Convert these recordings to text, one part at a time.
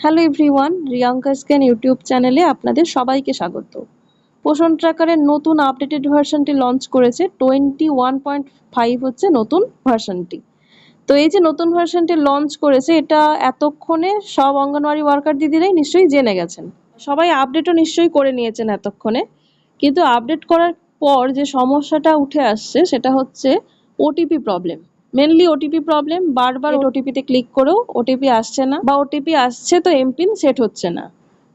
Hello everyone Riyanka scan YouTube চ্যানেলে আপনাদের সবাইকে স্বাগত। পোষণ ট্র্যাকারের নতুন আপডেটেড ভার্সনটি লঞ্চ করেছে টোয়েন্টি ওয়ান পয়েন্ট ফাইভ হচ্ছে নতুন ভার্সনটি তো এই যে নতুন ভার্সনটি লঞ্চ করেছে, এটা এতক্ষণে সব অঙ্গনওয়াড়ি ওয়ার্কার দিদিরাই নিশ্চয়ই জেনে গেছেন। সবাই আপডেটও নিশ্চয়ই করে নিয়েছেন এতক্ষণে। কিন্তু আপডেট করার পর যে সমস্যাটা উঠে আসছে, সেটা হচ্ছে OTP problem mainly OTP problem বারবার ওটিপিতে ক্লিক করেও ওটিপি আসছে না বা ওটিপি আসছে তো এমপিন সেট হচ্ছে না।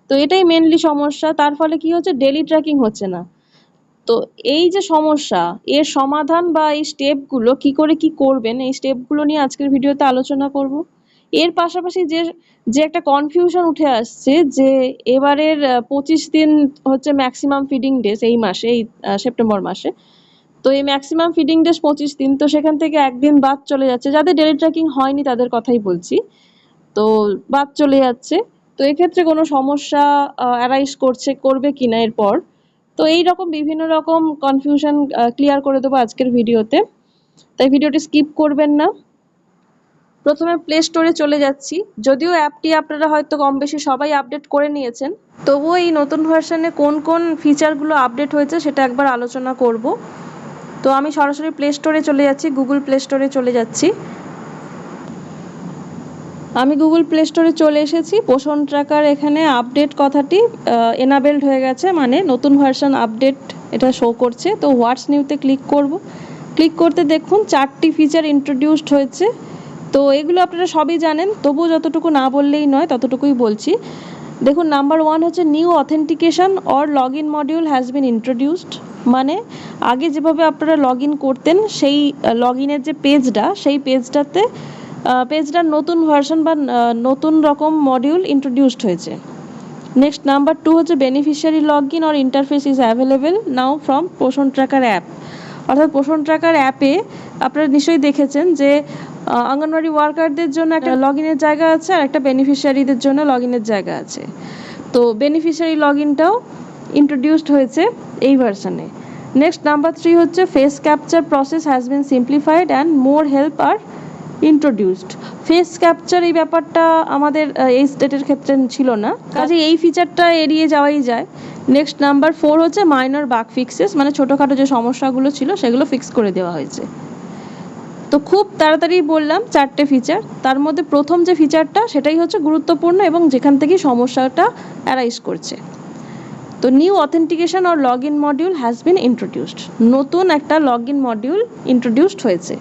তো এটাই মেনলি সমস্যা তার ফলে কি হচ্ছে? ডেলি ট্র্যাকিং হচ্ছে না। তো এই যে সমস্যা এর সমাধান বা এই স্টেপগুলো কি করে কি করবেন? এই স্টেপগুলো নিয়ে আজকের ভিডিওতে আলোচনা করব। এর পাশাপাশি যে যে একটা কনফিউশন উঠে আসছে যে এবারের পঁচিশ দিন হচ্ছে ম্যাক্সিমাম ফিডিং ডেজ এই মাসে এই সেপ্টেম্বর মাসে। তো এই ম্যাক্সিমাম ফিডিং ডেজ পঁচিশ দিন, তো সেখান থেকে একদিন বাদ চলে যাচ্ছে। যাদের ডেলি ট্র্যাকিং হয়নি, তাদের কথাই বলছি। তো বাদ চলে যাচ্ছে। তো এক্ষেত্রে কোনো সমস্যা অ্যারাইজ করছে, করবে কিনা এরপর? তো এই রকম বিভিন্ন রকম কনফিউশন ক্লিয়ার করে দেবো আজকের ভিডিওতে। তাই ভিডিওটি স্কিপ করবেন না। প্রথমে প্লে স্টোরে চলে যাচ্ছি। যদিও অ্যাপটি আপনারা হয়তো কম বেশি সবাই আপডেট করে নিয়েছেন। তবুও এই নতুন ভার্সনে কোন কোন ফিচারগুলো আপডেট হয়েছে, সেটা একবার আলোচনা করব। তো আমি সরাসরি প্লে স্টোরে চলে যাচ্ছি গুগল প্লে স্টোরে চলে যাচ্ছি। আমি গুগল প্লে স্টোরে চলে এসেছি। পোষণ ট্র্যাকার এখানে আপডেট কথাটি এনাবেলড হয়ে গেছে মানে নতুন ভার্সন আপডেট এটা শো করছে। তো হোয়াটস নিউতে ক্লিক করব। ক্লিক করতে দেখুন, চারটি ফিচার ইন্ট্রোডিউসড হয়েছে। তো এগুলো আপনারা সবই জানেন তবুও যতটুকু না বললেই নয়, ততটুকুই বলছি। দেখুন নাম্বার ওয়ান হচ্ছে new authentication or log in module has been introduced মানে আগে যেভাবে আপনারা লগ ইন করতেন সেই লগ ইনের যে পেজটা সেই পেজটাতে পেজটার নতুন ভার্সন বা নতুন রকম মডিউল ইন্ট্রোডিউসড হয়েছে। নেক্সট নাম্বার টু হচ্ছে beneficiary log in or interface is available now from Poshan tracker app অর্থাৎ পোষণ ট্র্যাকার অ্যাপে আপনারা নিশ্চয়ই দেখেছেন যে অঙ্গনওয়াড়ি ওয়ার্কারদের জন্য একটা লগ ইনের জায়গা আছে আর একটা বেনিফিশিয়ারিদের জন্য লগ ইনের জায়গা আছে। তো বেনিফিশিয়ারি লগ ইনটাও ইন্ট্রোডিউসড হয়েছে এই ভার্সনে নেক্সট নাম্বার থ্রি হচ্ছে face capture process has been simplified and more help R introduced face capture এই ব্যাপারটা আমাদের এই স্টেটের ক্ষেত্রে ছিল না। কাজে এই ফিচারটা এড়িয়ে যাওয়াই যায়। নেক্সট নাম্বার ফোর হচ্ছে মাইনর বাক ফিক্সেস মানে ছোটোখাটো যে সমস্যাগুলো ছিল, সেগুলো ফিক্স করে দেওয়া হয়েছে। তো খুব তাড়াতাড়ি বললাম, চারটে ফিচার তার মধ্যে প্রথম যে ফিচারটা সেটাই হচ্ছে গুরুত্বপূর্ণ এবং যেখান থেকে সমস্যাটা অ্যারাইজ করছে। তো new authentication or log in module has been introduced নতুন একটা লগ ইন মডিউল ইন্ট্রোডিউসড হয়েছে।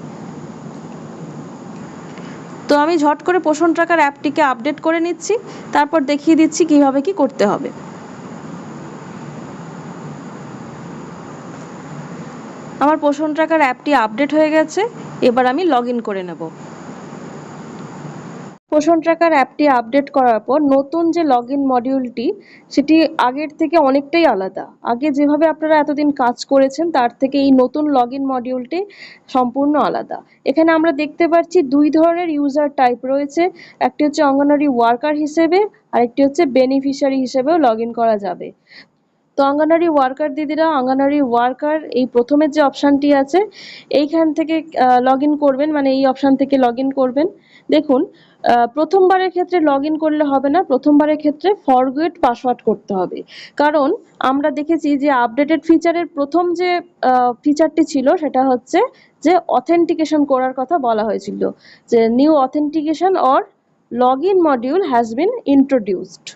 তো আমি ঝট করে পোষণ ট্রাকার অ্যাপটিকে আপডেট করে নিচ্ছি, তারপর দেখিয়ে দিচ্ছি কীভাবে কি করতে হবে। আমার পোষণ ট্রাকার অ্যাপটি আপডেট হয়ে গেছে, এবার আমি লগ করে নেব। পোষণ ট্র্যাকার অ্যাপটি আপডেট করার পর নতুন যে লগ ইন মডিউলটি সেটি আগের থেকে অনেকটাই আলাদা। আগে যেভাবে আপনারা এতদিন কাজ করেছেন, তার থেকে এই নতুন লগ ইন মডিউলটি সম্পূর্ণ আলাদা। এখানে আমরা দেখতে পাচ্ছি দুই ধরনের ইউজার টাইপ রয়েছে। একটি হচ্ছে অঙ্গনওয়াড়ি ওয়ার্কার হিসেবে, আরেকটি হচ্ছে বেনিফিশিয়ারি হিসেবেও লগ করা যাবে। তো অঙ্গনারী ওয়ার্কার দিদিরা অঙ্গনারী ওয়ার্কার এই প্রথমের যে অপশানটি আছে, এইখান থেকে লগ করবেন মানে এই অপশান থেকে লগ করবেন। দেখুন প্রথমবারের ক্ষেত্রে লগ ইন করলে হবে না, প্রথমবারের ক্ষেত্রে ফরগেট পাসওয়ার্ড করতে হবে। কারণ আমরা দেখেছি যে আপডেটেড ফিচারের প্রথম যে ফিচারটি ছিল সেটা হচ্ছে যে অথেন্টিকেশন করার কথা বলা হয়েছিল। যে new authentication or log in module has been introduced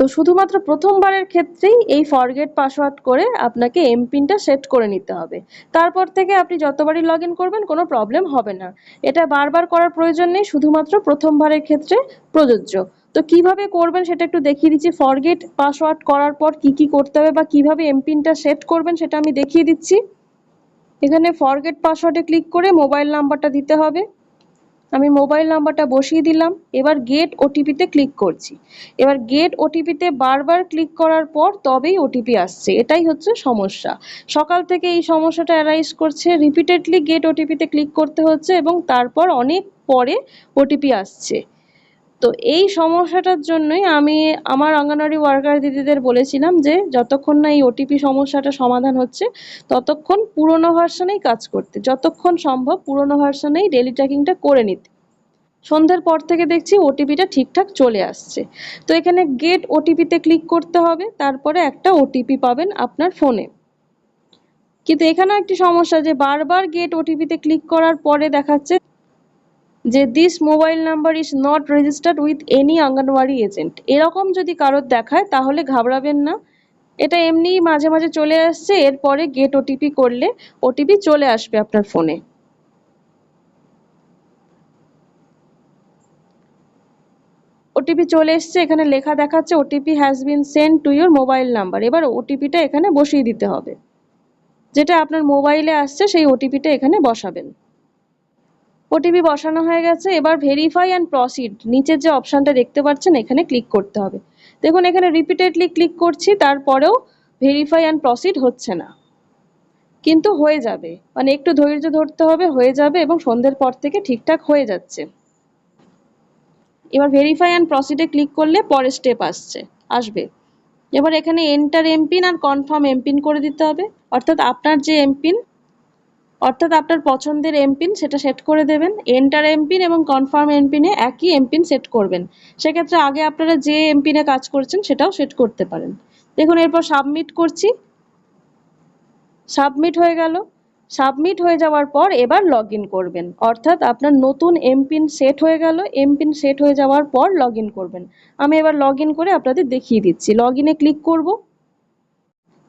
তো শুধুমাত্র প্রথমবারের ক্ষেত্রেই এই ফরগেট পাসওয়ার্ড করে আপনাকে এমপিনটা সেট করে নিতে হবে। তারপর থেকে আপনি যতবারই লগ করবেন কোনো প্রবলেম হবে না। এটা বারবার করার প্রয়োজন নেই, শুধুমাত্র প্রথমবারের ক্ষেত্রে প্রযোজ্য। তো কীভাবে করবেন সেটা একটু দেখিয়ে দিচ্ছি। ফরগেট পাসওয়ার্ড করার পর কি কি করতে হবে বা কীভাবে এমপিনটা সেট করবেন সেটা আমি দেখিয়ে দিচ্ছি। এখানে ফরগেট পাসওয়ার্ডে ক্লিক করে মোবাইল নাম্বারটা দিতে হবে। আমি মোবাইল নাম্বারটা বসিয়ে দিলাম, এবার গেট ওটিপিতে ক্লিক করছি। এবার গেট ওটিপিতে বারবার ক্লিক করার পর তবেই ওটিপি আসছে, এটাই হচ্ছে সমস্যা। সকাল থেকে এই সমস্যাটা অ্যারাইজ করছে রিপিটেডলি গেট ওটিপিতে ক্লিক করতে হচ্ছে এবং তারপর অনেক পরে ওটিপি আসছে। তো এই সমস্যাটার জন্যই আমি আমার অঙ্গনওয়াড়ি ওয়ার্কার দিদিদের বলেছিলাম যে, যতক্ষণ না এই ওটিপি সমস্যাটা সমাধান হচ্ছে, ততক্ষণ পুরনো ভার্সনেই কাজ করতে। যতক্ষণ সম্ভব পুরনো ভার্সনেই ডেলি ট্র্যাকিংটা করে নিতে। সন্ধ্যের পর থেকে দেখছি ওটিপিটা ঠিকঠাক চলে আসছে। তো এখানে গেট ওটিপিতে ক্লিক করতে হবে, তারপরে একটা ওটিপি পাবেন আপনার ফোনে কিন্তু এখানে একটি সমস্যা যে, বারবার গেট ওটিপিতে ক্লিক করার পরে দেখাচ্ছে যে this mobile number is not registered with any anganwadi agent এরকম যদি কারোর দেখায়, তাহলে ঘাবড়াবেন না। এটা এমনি মাঝে মাঝে চলে আসছে, এরপরে গেট ওটিপি করলে ওটিপি চলে আসবে আপনার ফোনে। ওটিপি চলে এসছে, এখানে লেখা দেখাচ্ছে OTP has been send to your mobile number এবার ওটিপিটা এখানে বসিয়ে দিতে হবে। যেটা আপনার মোবাইলে আসছে, সেই ওটিপিটা এখানে বসাবেন। ওটিপি বসানো হয়ে গেছে। এবার ভেরিফাই অ্যান্ড প্রসিড নিচের যে অপশানটা দেখতে পাচ্ছেন, এখানে ক্লিক করতে হবে। দেখুন, এখানে রিপিটেডলি ক্লিক করছি, তারপরেও ভেরিফাই অ্যান্ড প্রসিড হচ্ছে না। কিন্তু হয়ে যাবে। মানে একটু ধৈর্য ধরতে হবে, হয়ে যাবে এবং সন্ধ্যের পর থেকে ঠিকঠাক হয়ে যাচ্ছে। এবার ভেরিফাই অ্যান্ড প্রসিডে ক্লিক করলে পরের স্টেপ আসছে, আসবে। এবার এখানে এন্টার এমপিন আর কনফার্ম এমপিন করে দিতে হবে। অর্থাৎ আপনার যে এমপিন অর্থাৎ আপনার পছন্দের এমপিন সেটা সেট করে দেবেন এন্টার এমপিন এবং কনফার্ম এমপিনে একই এমপিন সেট করবেন। সেক্ষেত্রে আগে আপনারা যে এমপিনে কাজ করছেন সেটাও সেট করতে পারেন। দেখুন, এরপর সাবমিট করছি। সাবমিট হয়ে গেল। সাবমিট হয়ে যাওয়ার পর এবার লগ করবেন। অর্থাৎ আপনার নতুন এমপিন সেট হয়ে গেল। এমপিন সেট হয়ে যাওয়ার পর লগ করবেন। আমি এবার লগ করে আপনাদের দেখিয়ে দিচ্ছি। লগ ক্লিক করব।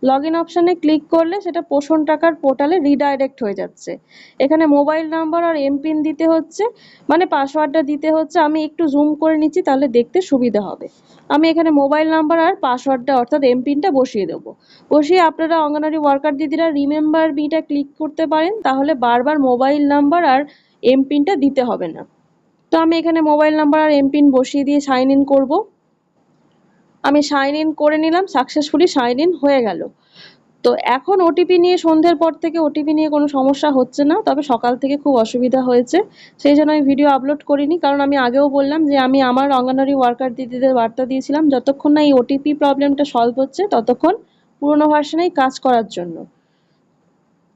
লগ ইন অপশানে ক্লিক করলে সেটা পোষণ টাকার পোর্টালে রিডাইরেক্ট হয়ে যাচ্ছে। এখানে মোবাইল নাম্বার আর এমপিন দিতে হচ্ছে মানে পাসওয়ার্ডটা দিতে হচ্ছে। আমি একটু জুম করে নিচ্ছি, তাহলে দেখতে সুবিধা হবে। আমি এখানে মোবাইল নাম্বার আর পাসওয়ার্ডটা অর্থাৎ এমপিনটা বসিয়ে দেবো। বসিয়ে আপনারা অঙ্গনারী ওয়ার্কার দিদিরা রিমেম্বার বিটা ক্লিক করতে পারেন, তাহলে বারবার মোবাইল নাম্বার আর এমপিনটা দিতে হবে না। তো আমি এখানে মোবাইল নাম্বার আর এমপিন বসিয়ে দিয়ে সাইন ইন করব। আমি সাইন ইন করে নিলাম সাকসেসফুলি সাইন ইন হয়ে গেল। তো এখন ওটিপি নিয়ে সন্ধ্যের পর থেকে ওটিপি নিয়ে কোনো সমস্যা হচ্ছে না, তবে সকাল থেকে খুব অসুবিধা হয়েছে। সেই জন্য আমি ভিডিও আপলোড করিনি, কারণ আমি আগেও বললাম যে আমি আমার অঙ্গনওয়াড়ি ওয়ার্কার দিদিদের বার্তা দিয়েছিলাম, যতক্ষণ না এই ওটিপি প্রবলেমটা সলভ হচ্ছে, ততক্ষণ পুরোনো ভার্সনেই কাজ করার জন্য।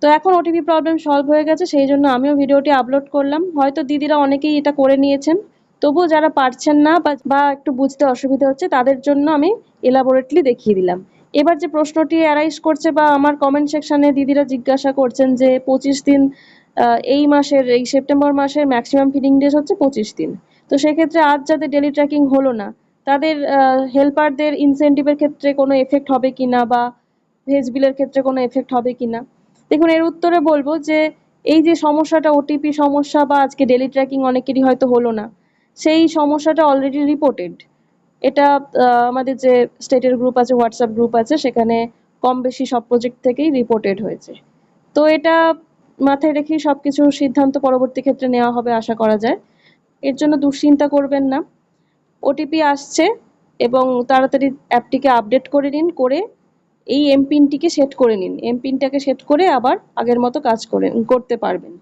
তো এখন ওটিপি প্রবলেম সলভ হয়ে গেছে, সেই জন্য আমিও ভিডিওটি আপলোড করলাম। হয়তো দিদিরা অনেকেই এটা করে নিয়েছেন। তবুও যারা পারছেন না বা একটু বুঝতে অসুবিধা হচ্ছে, তাদের জন্য আমি এলাবোরেটলি দেখিয়ে দিলাম। এবার যে প্রশ্নটি অ্যারাইজ করছে বা আমার কমেন্ট সেকশানে দিদিরা জিজ্ঞাসা করছেন যে পঁচিশ দিন এই মাসের, এই সেপ্টেম্বর মাসের ম্যাক্সিমাম ফিডিং ডেজ হচ্ছে পঁচিশ দিন। তো সেক্ষেত্রে আজ যাদের ডেলি ট্র্যাকিং হলো না, তাদের হেল্পারদের ইনসেন্টিভের ক্ষেত্রে কোনো এফেক্ট হবে কি না বা ভেজ বিলের ক্ষেত্রে কোনো এফেক্ট হবে কি না? দেখুন, এর উত্তরে বলব যে এই যে সমস্যাটা ওটিপি সমস্যা বা আজকে ডেলি ট্র্যাকিং অনেকেরই হয়তো হলো না সেই সমস্যাটা অলরেডি রিপোর্টেড এটা আমাদের যে স্টেটের গ্রুপ আছে হোয়াটসঅ্যাপ গ্রুপ আছে, সেখানে কম বেশি সব প্রজেক্ট থেকেই রিপোর্টেড হয়েছে। তো এটা মাথায় রেখেই সব কিছু সিদ্ধান্ত পরবর্তী ক্ষেত্রে নেওয়া হবে আশা করা যায়। এর জন্য দুশ্চিন্তা করবেন না। ওটিপি আসছে এবং তাড়াতাড়ি অ্যাপটিকে আপডেট করে নিন, করে এই এমপিনটিকে সেট করে নিন। এমপিনটাকে সেট করে আবার আগের মতো কাজ করে, করতে পারবেন।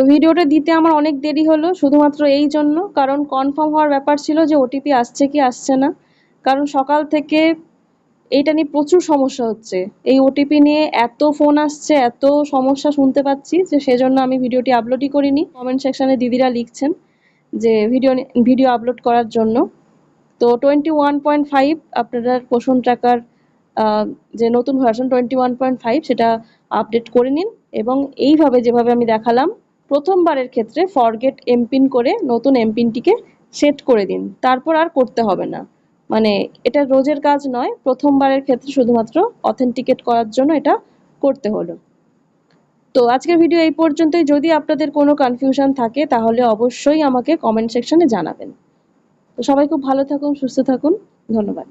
তো ভিডিওটা দিতে আমার অনেক দেরি হলো, শুধুমাত্র এই জন্য। কারণ কনফার্ম হওয়ার ব্যাপার ছিল যে ওটিপি আসছে কি আসছে না। কারণ সকাল থেকে এইটা নিয়ে প্রচুর সমস্যা হচ্ছে। এই ওটিপি নিয়ে এত ফোন আসছে, এত সমস্যা শুনতে পাচ্ছি যে সেজন্য আমি ভিডিওটি আপলোডই করিনি। কমেন্ট সেকশানে দিদিরা লিখছেন যে ভিডিও ভিডিও আপলোড করার জন্য। তো টোয়েন্টি ওয়ান পয়েন্ট ফাইভ আপনারা পোষণ ট্র্যাকার যে নতুন version twenty one point five সেটা আপডেট করে নিন এবং এইভাবে যেভাবে আমি দেখালাম প্রথমবারের ক্ষেত্রে ফরগেট এমপিন করে নতুন এমপিনটিকে সেট করে দিন। তারপর আর করতে হবে না। মানে এটা রোজের কাজ নয়, প্রথমবারের ক্ষেত্রে শুধুমাত্র অথেন্টিকেট করার জন্য এটা করতে হলো। তো আজকের ভিডিও এই পর্যন্তই। যদি আপনাদের কোনো কনফিউশন থাকে, তাহলে অবশ্যই আমাকে কমেন্ট সেকশনে জানাবেন। তো সবাই খুব ভালো থাকুন, সুস্থ থাকুন। ধন্যবাদ।